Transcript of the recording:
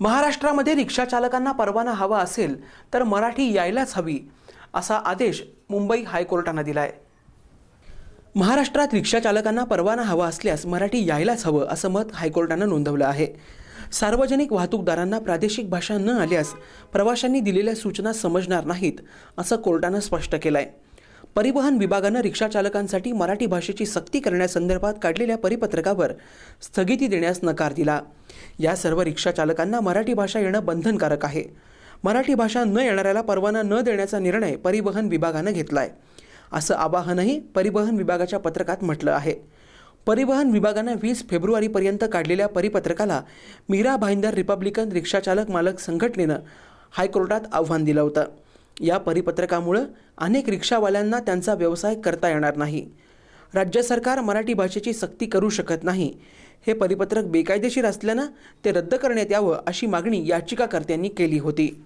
महाराष्ट्रामध्ये रिक्षा चालकांना परवाना हवा असेल तर मराठी यायलाच हवी असा आदेश मुंबई हायकोर्टानं दिला आहे महाराष्ट्रात रिक्षा चालकांना परवाना हवा असल्यास मराठी यायलाच हवं असं मत हायकोर्टानं नोंदवलं आहे. सार्वजनिक वाहतूकदारांना प्रादेशिक भाषा न आल्यास प्रवाशांनी दिलेल्या सूचना समजणार नाहीत असं कोर्टानं स्पष्ट केलं आहे परिवहन विभागानं रिक्षा चालकांसाठी मराठी भाषेची सक्ती करण्यासंदर्भात काढलेल्या परिपत्रकावर स्थगिती देण्यास नकार दिला. या सर्व रिक्षा चालकांना मराठी भाषा येणं बंधनकारक आहे. मराठी भाषा न येणाऱ्याला परवाना न देण्याचा निर्णय परिवहन विभागानं घेतला आहे असं आवाहनही परिवहन विभागाच्या पत्रकात म्हटलं आहे. परिवहन विभागानं वीस फेब्रुवारीपर्यंत काढलेल्या परिपत्रकाला मीरा भाईंदर रिपब्लिकन रिक्षाचालक मालक संघटनेनं हायकोर्टात आव्हान दिलं होतं. या परिपत्रकामुळं अनेक रिक्षावाल्यांना त्यांचा व्यवसाय करता येणार नाही. राज्य सरकार मराठी भाषेची सक्ती करू शकत नाही. हे परिपत्रक बेकायदेशीर असल्यानं ते रद्द करण्यात यावं अशी मागणी याचिकाकर्त्यांनी केली होती.